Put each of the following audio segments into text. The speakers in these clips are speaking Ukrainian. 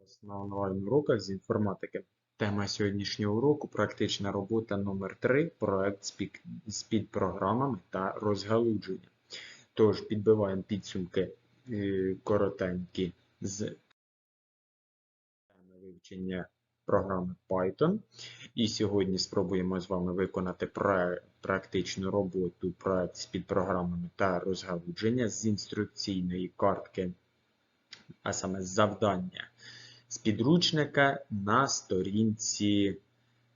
вас на онлайн-уроках з інформатики. Тема сьогоднішнього уроку практична робота номер 3 проект з підпрограмами та розгалудження. Тож підбиваємо підсумки е, коротенькі з вивчення програми Python. І сьогодні спробуємо з вами виконати практичну роботу проект з підпрограмами та розгалудження з інструкційної картки а саме завдання з підручника на сторінці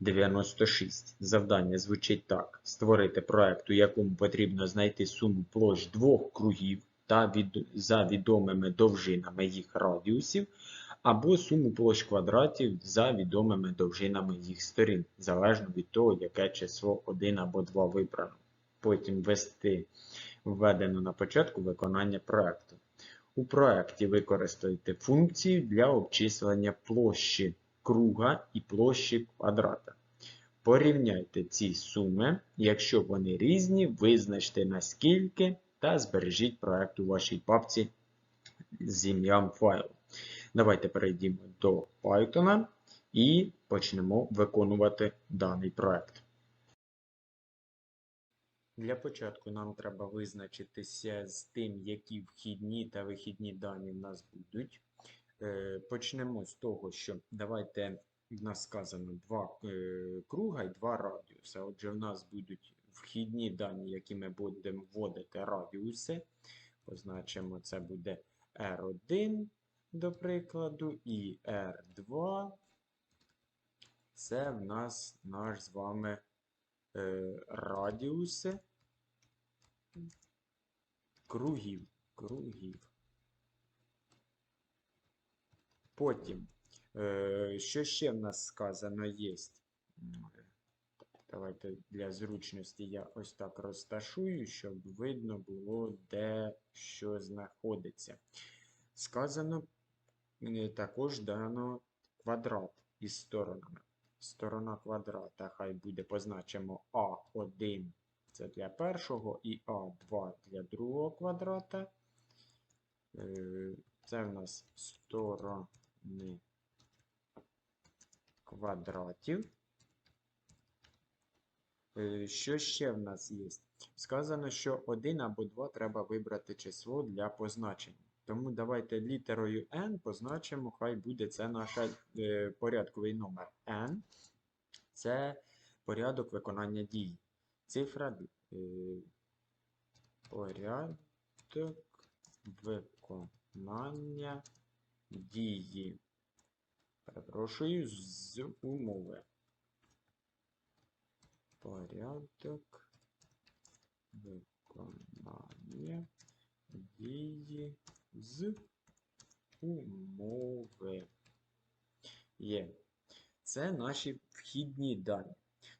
96. Завдання звучить так: створити проект, у якому потрібно знайти суму площ двох кругів та від, за відомими довжинами їх радіусів, або суму площ квадратів за відомими довжинами їх сторін, залежно від того, яке число 1 або 2 вибрано. Потім ввести введено на початку виконання проекту. У проекті використайте функції для обчислення площі круга і площі квадрата. Порівняйте ці суми. Якщо вони різні, визначте наскільки та збережіть проект у вашій папці з ім'ям файлу. Давайте перейдемо до Python і почнемо виконувати даний проект. Для початку нам треба визначитися з тим, які вхідні та вихідні дані в нас будуть. Е, Почнемо з того, що давайте в нас сказано два е, круга і два радіуси. Отже, в нас будуть вхідні дані, які ми будемо вводити радіуси. Позначимо, це буде R1, до прикладу, і R2. Це в нас наш з вами е, радіуси кругів. кругів. Потім, е, що ще в нас сказано є? Давайте для зручності я ось так розташую, щоб видно було, де що знаходиться. Сказано також дано квадрат із сторонами. Сторона квадрата хай буде позначимо А1 це для першого і А2 для другого квадрата. Е, Це в нас сторони квадратів. Е, Що ще в нас є? Сказано, що 1 або 2 треба вибрати число для позначення. Тому давайте літерою n позначимо, хай буде це наш е, порядковий номер n. Це порядок виконання дії. Цифра е, порядок виконання дії. Перепрошую з умови. Порядок виконання дії з умови. Є. Це наші вхідні дані.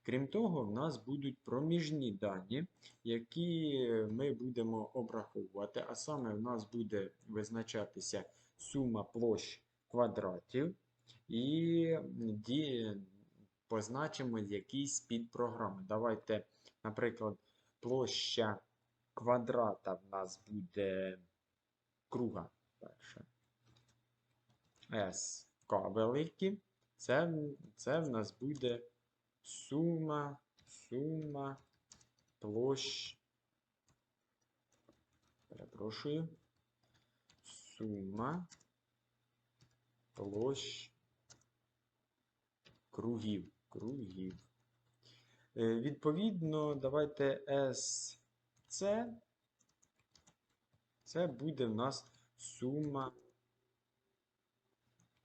Крім того, в нас будуть проміжні дані, які ми будемо обраховувати, а саме в нас буде визначатися сума площ квадратів і позначимо якісь підпрограми. Давайте, наприклад, площа квадрата в нас буде круга перше. СК великі. Це, це в нас буде сума, сума площ. Перепрошую. Сума площ кругів. Кругів. Е, Відповідно, давайте SC. Це буде в нас сума.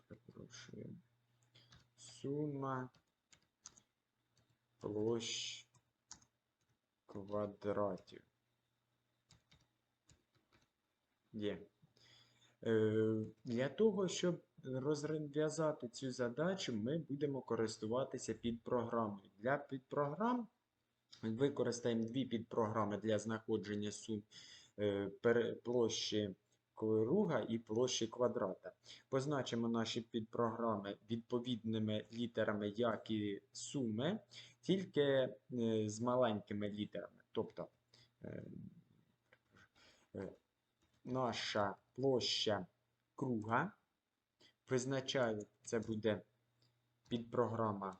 Перепрошую. Сума площ квадратів. Є. Е, Для того, щоб розв'язати цю задачу, ми будемо користуватися підпрограмою. Для підпрограм використаємо дві підпрограми для знаходження сум е, площі круга і площі квадрата. Позначимо наші підпрограми відповідними літерами, як і суми, тільки е, з маленькими літерами. Тобто е, е, наша площа круга визначаю, це буде підпрограма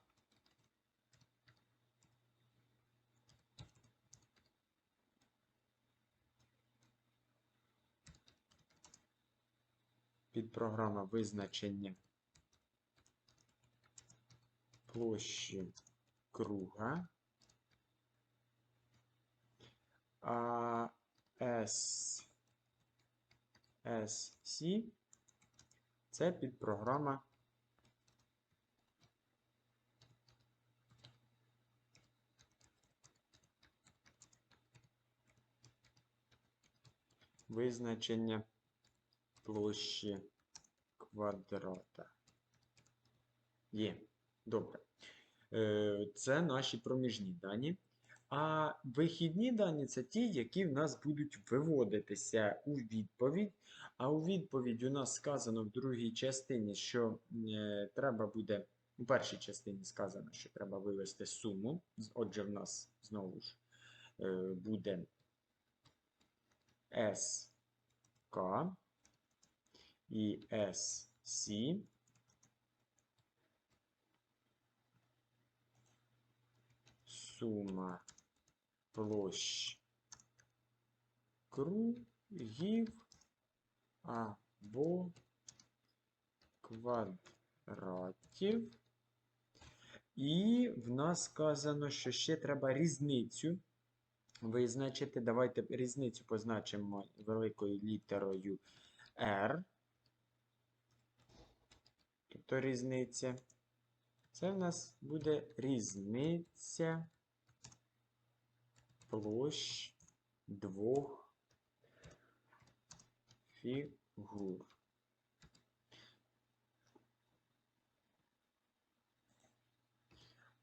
підпрограма визначення площі круга. А S, SC це підпрограма визначення площі квадрата. Є. Добре. Е, Це наші проміжні дані. А вихідні дані це ті, які в нас будуть виводитися у відповідь. А у відповідь у нас сказано в другій частині, що е, треба буде, у першій частині сказано, що треба вивести суму. Отже, в нас знову ж е, буде СК і Сума площ кругів або квадратів. І в нас сказано, що ще треба різницю визначити. Давайте різницю позначимо великою літерою R. Тобто різниця. Це в нас буде різниця площ двох фігур.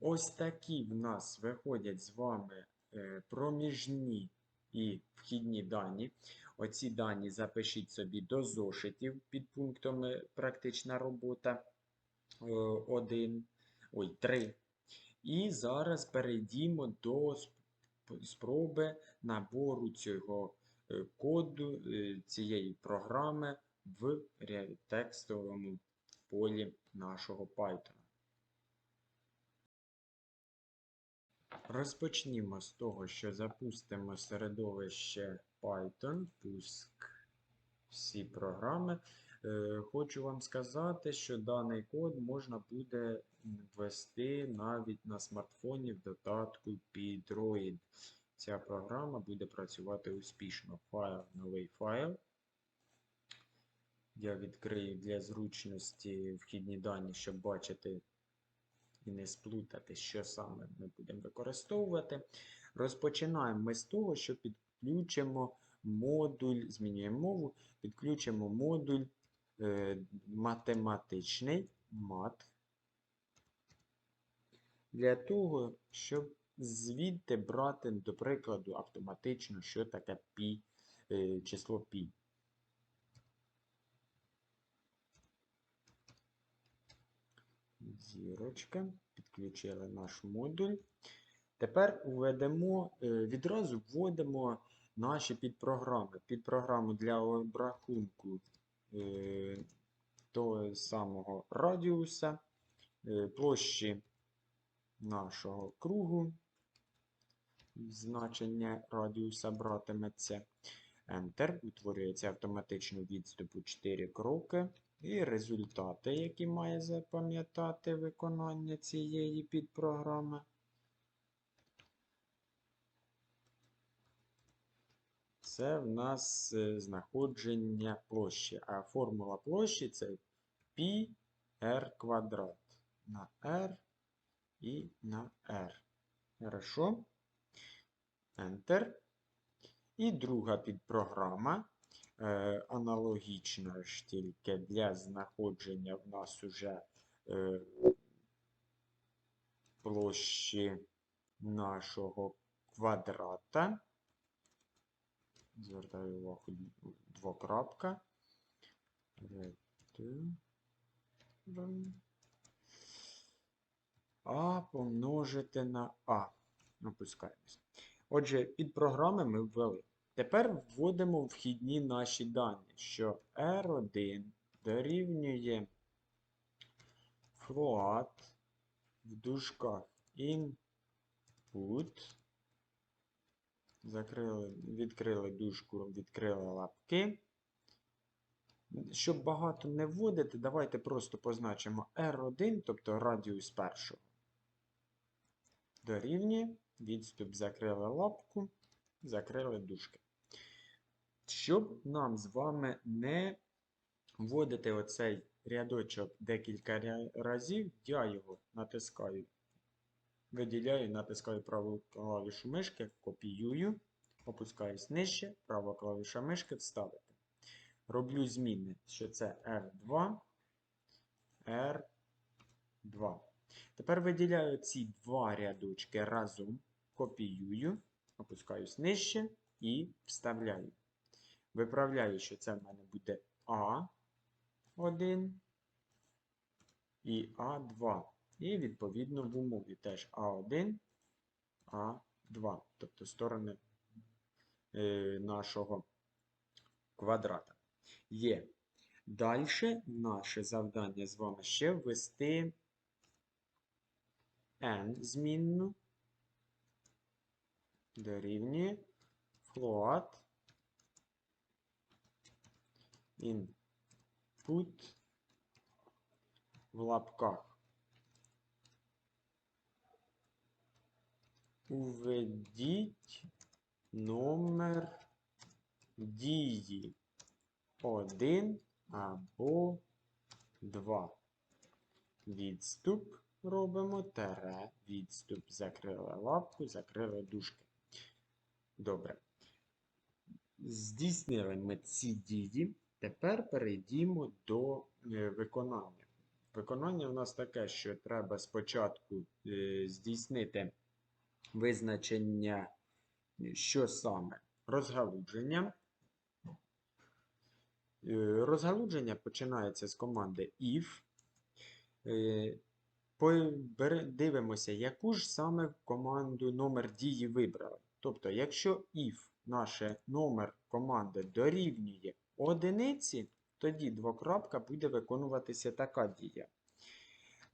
Ось такі в нас виходять з вами е, проміжні і вхідні дані. Оці дані запишіть собі до зошитів під пунктом практична робота 1, ой, 3. І зараз перейдімо до спроби набору цього е, коду е, цієї програми в текстовому полі нашого Python. Розпочнімо з того, що запустимо середовище Python, пуск всі програми. Е, Хочу вам сказати, що даний код можна буде ввести навіть на смартфоні в додатку P-Droid. Ця програма буде працювати успішно. Файл, новий файл. Я відкрию для зручності вхідні дані, щоб бачити і не сплутати, що саме ми будемо використовувати. Розпочинаємо ми з того, що підключимо модуль, змінюємо мову, підключимо модуль е, математичний мат. Для того, щоб звідти брати, до прикладу, автоматично, що таке пі, е, число пі. Зірочка. Підключили наш модуль. Тепер введемо, е, відразу вводимо наші підпрограми. Підпрограму для обрахунку е, того самого радіуса, е, площі нашого кругу. Значення радіуса братиметься. Enter. Утворюється автоматично відступ у 4 кроки. І результати, які має запам'ятати виконання цієї підпрограми. Це в нас е, знаходження площі. А формула площі це π r квадрат на r і на r. Хорошо. Enter. І друга підпрограма. Е, аналогічно ж тільки для знаходження в нас уже е, площі нашого квадрата. Звертаю увагу двокрапка. А помножити на А. Опускаємося. Отже, під програми ми ввели. Тепер вводимо вхідні наші дані, що R1 дорівнює float в дужках input. Закрили, відкрили дужку, відкрили лапки. Щоб багато не вводити, давайте просто позначимо R1, тобто радіус першого. Дорівнює. Відступ закрили лапку, закрили дужки. Щоб нам з вами не вводити оцей рядочок декілька разів, я його натискаю, виділяю, натискаю праву клавішу мишки, копіюю, опускаюсь нижче, права клавіша мишки вставити. Роблю зміни, що це R2, R2. Тепер виділяю ці два рядочки разом, копіюю, опускаюсь нижче і вставляю. Виправляю, що це в мене буде А1 і А2. І відповідно в умові теж А1, А2. Тобто сторони е, нашого квадрата. Є. Далі наше завдання з вами ще ввести n змінну дорівнює float input в лапках. Уведіть номер дії 1 або 2. Відступ робимо тере, відступ. Закрили лапку, закрили дужки. Добре. Здійснили ми ці дії. Тепер перейдімо до е, виконання. Виконання у нас таке, що треба спочатку е, здійснити визначення, що саме розгалудження. Е, Розгалудження починається з команди if. Дивимося, яку ж саме команду номер дії вибрали. Тобто, якщо if наше номер команди дорівнює одиниці, тоді двокрапка буде виконуватися така дія.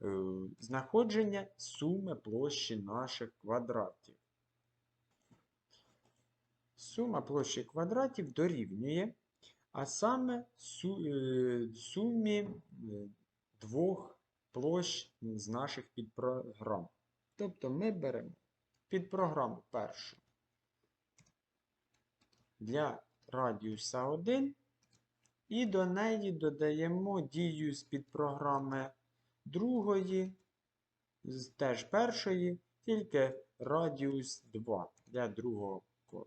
Е, Знаходження суми площі наших квадратів. Сума площі квадратів дорівнює, а саме е, сумі е, двох площ з наших підпрограм. Тобто ми беремо підпрограму першу для радіуса 1 і до неї додаємо дію з підпрограми другої, з теж першої, тільки радіус 2 для другого кола.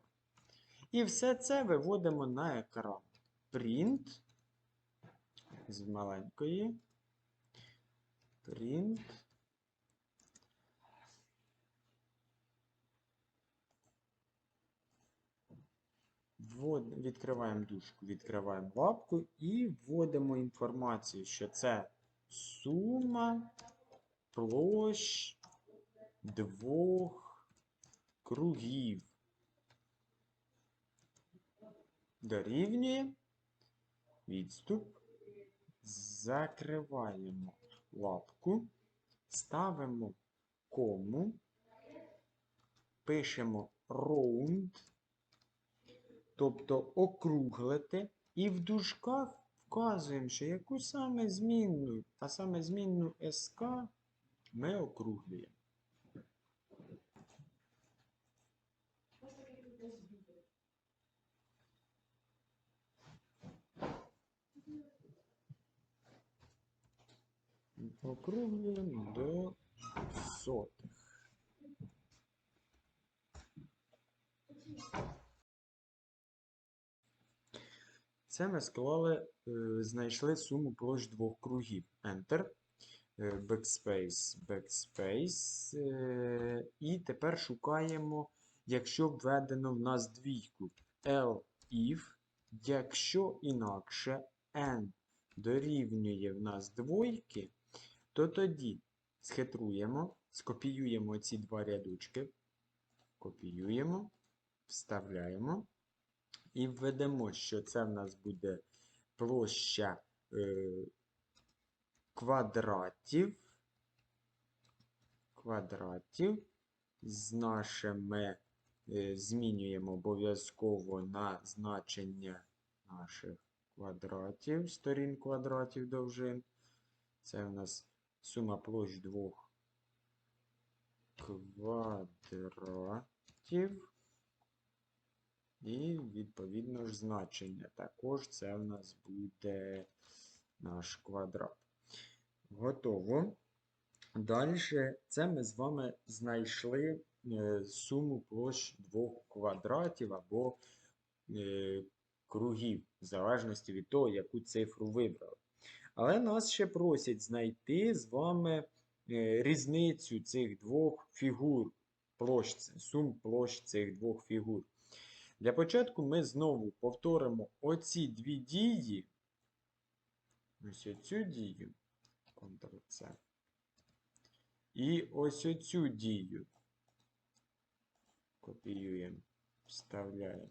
І все це виводимо на екран. Print з маленької. Print. Відкриваємо дужку, відкриваємо лапку і вводимо інформацію, що це сума площ двох кругів. Дорівнює відступ. Закриваємо лапку, ставимо кому, пишемо round, тобто округлити, і в дужках вказуємо, що яку саме змінну, а саме змінну SK ми округлюємо. Округлюємо до сотих. Це ми склали, е, знайшли суму площ двох кругів. Enter, е, Backspace, Backspace. е, І тепер шукаємо, якщо введено в нас двійку. L if, якщо інакше n дорівнює в нас двойки, то тоді схитруємо, скопіюємо ці два рядочки, копіюємо, вставляємо. І введемо, що це в нас буде площа е, квадратів квадратів. З нашими е, змінюємо обов'язково на значення наших квадратів, сторін квадратів довжин. Це у нас сума площ двох квадратів. І відповідно ж значення. Також це в нас буде наш квадрат. Готово. Далі це ми з вами знайшли е, суму площ двох квадратів або е, кругів, в залежності від того, яку цифру вибрали. Але нас ще просять знайти з вами е, різницю цих двох фігур, площ, сум площ цих двох фігур. Для початку ми знову повторимо оці дві дії. Ось оцю дію. Ctrl-C. І ось оцю дію. Копіюємо, вставляємо.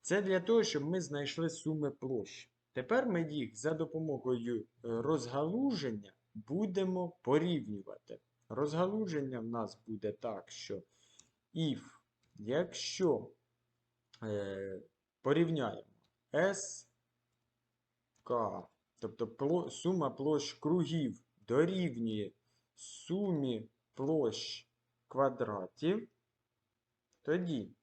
Це для того, щоб ми знайшли суми площ. Тепер ми їх за допомогою е, розгалуження будемо порівнювати. Розгалуження в нас буде так, що if, якщо е, порівняємо S, К, тобто сума площ кругів дорівнює сумі площ квадратів, тоді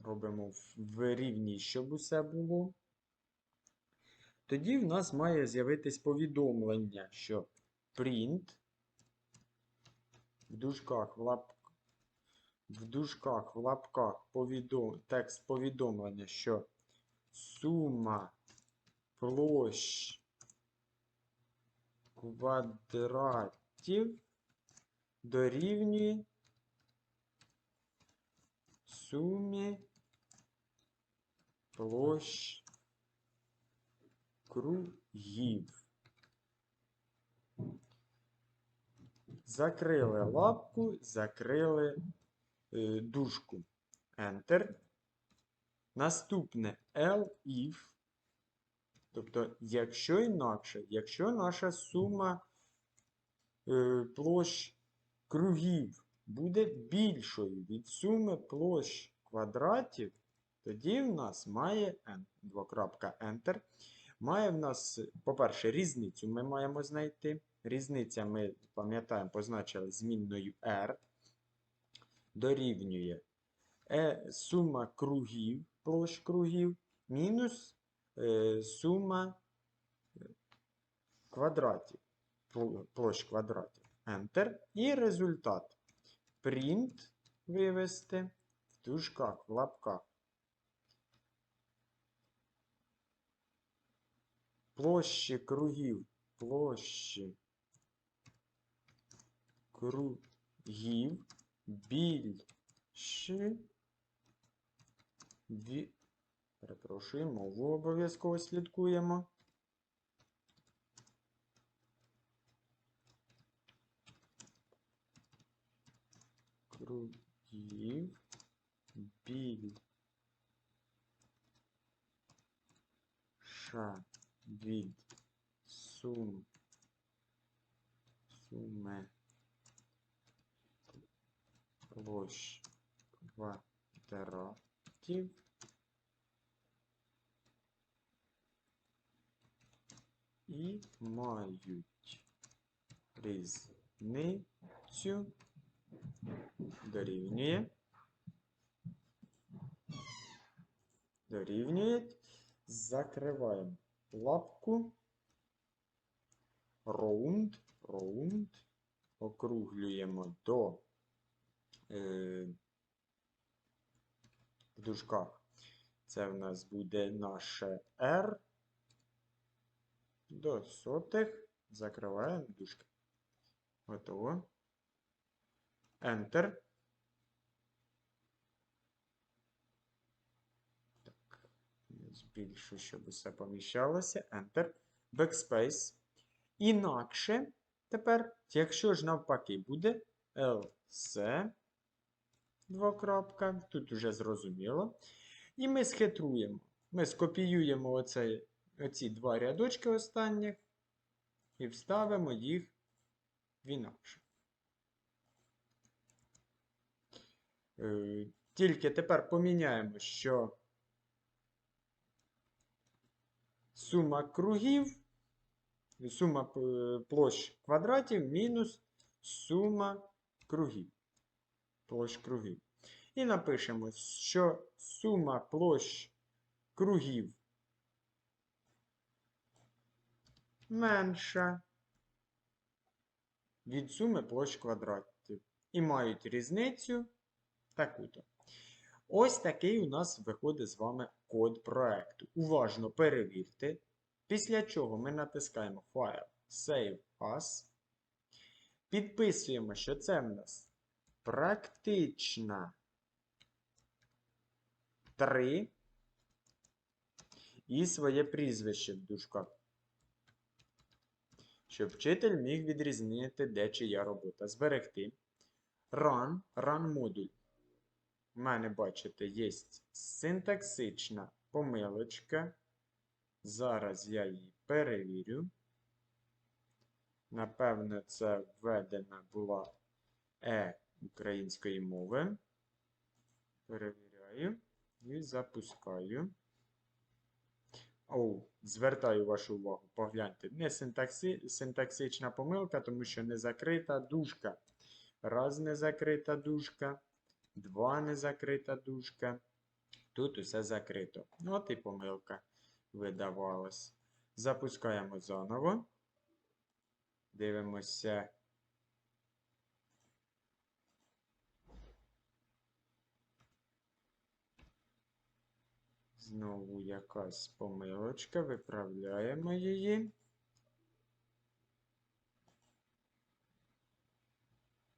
робимо в- рівній, щоб усе було. Тоді в нас має з'явитись повідомлення, що print в дужках в лап... в дужках в лапках повідом... текст повідомлення, що сума площ квадратів дорівнює сумі площ кругів. Закрили лапку, закрили е, дужку. Enter. Наступне elif. Тобто, якщо інакше, якщо наша сума е, площ кругів буде більшою від суми площ квадратів, тоді в нас має n, двокрапка Enter. Має в нас, по-перше, різницю ми маємо знайти. Різниця ми, пам'ятаємо, позначили змінною R. Дорівнює е, сума кругів, площ кругів, мінус е, сума е, квадратів, площ квадратів. Enter. І результат. Print вивести в дужках, в лапках. Площі кругів, площі кругів більші ві... Перепрошую, мову обов'язково слідкуємо. Кругів більша від сум суми площ квадратів і мають різницю. Дорівнює. Дорівнює. Закриваємо лапку. Round, round, округлюємо до в дужках. Це в нас буде наше R до сотих. Закриваємо дужки. Готово. Enter. Так, збільшу, щоб усе поміщалося. Enter. Backspace. Інакше тепер, якщо ж навпаки буде LC, двокрапка, тут уже зрозуміло. І ми схитруємо. Ми скопіюємо оцей оці два рядочки останніх і вставимо їх в інакше. Е, Тільки тепер поміняємо, що сума кругів, сума площ квадратів мінус сума кругів. Площ кругів. І напишемо, що сума площ кругів менша від суми площ квадратів. І мають різницю таку-то. Ось такий у нас виходить з вами код проекту. Уважно перевірте. Після чого ми натискаємо файл Save As. Підписуємо, що це в нас практична 3 і своє прізвище в дужках. Щоб вчитель міг відрізнити, де чия робота. Зберегти. Run, run модуль. У мене, бачите, є синтаксична помилочка. Зараз я її перевірю. Напевно, це введена була Е української мови. Перевіряю і запускаю. О, звертаю вашу увагу, погляньте. Не синтакси, синтаксична помилка, тому що не закрита дужка. Раз не закрита дужка, два не закрита дужка. Тут усе закрито. От і помилка видавалась. Запускаємо заново. Дивимося. Знову якась помилочка, виправляємо її.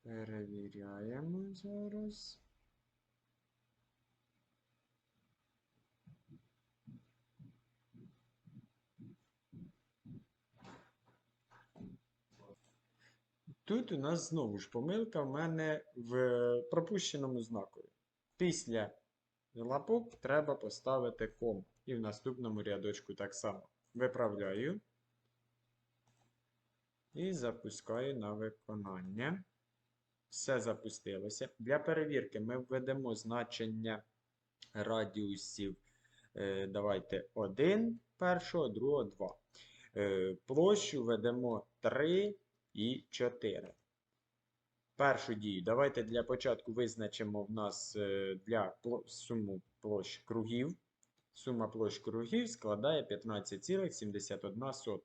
Перевіряємо зараз. Тут у нас знову ж помилка в мене в пропущеному знакові. Після лапок треба поставити ком. І в наступному рядочку так само. Виправляю. І запускаю на виконання. Все запустилося. Для перевірки ми введемо значення радіусів. Е, давайте 1 першого, другого 2. Е, площу введемо 3 і 4. Першу дію. Давайте для початку визначимо в нас е, для суму площ кругів. Сума площ кругів складає 15,71.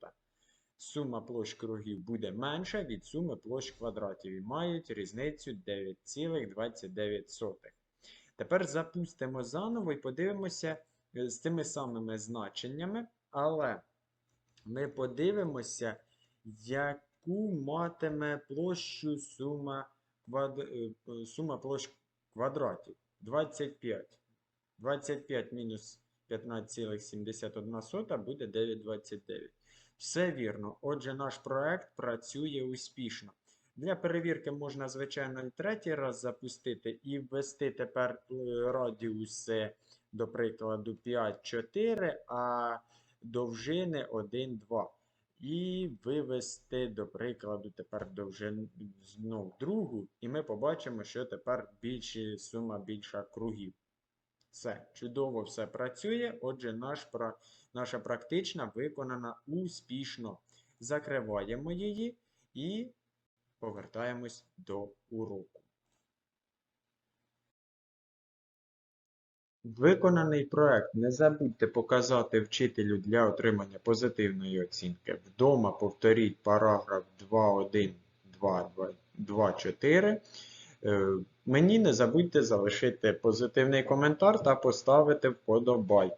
Сума площ кругів буде менша від суми площ квадратів і мають різницю 9,29. Тепер запустимо заново і подивимося е, з тими самими значеннями, але ми подивимося, яку матиме площу сума, квад... Е, сума площ квадратів. 25. 25 мінус 15,71 буде 9,29. Все вірно. Отже, наш проект працює успішно. Для перевірки можна, звичайно, третій раз запустити і ввести тепер е, радіуси, до прикладу, 5, 4, а довжини 1, 2. І вивести, до прикладу, тепер довжину другу. І ми побачимо, що тепер більше, сума більша кругів. Все, чудово все працює. Отже, наш, наша практична виконана успішно. Закриваємо її і повертаємось до уроку. Виконаний проект не забудьте показати вчителю для отримання позитивної оцінки. Вдома повторіть параграф 2.1.2.2.4. Е, мені не забудьте залишити позитивний коментар та поставити вподобайку.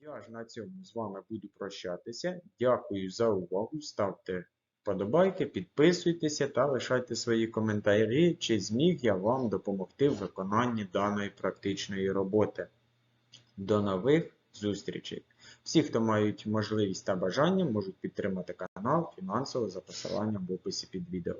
Я ж на цьому з вами буду прощатися. Дякую за увагу. Ставте вподобайки, підписуйтеся та лишайте свої коментарі, чи зміг я вам допомогти в виконанні даної практичної роботи. До нових зустрічей! Всі, хто мають можливість та бажання, можуть підтримати канал фінансово за посиланням в описі під відео.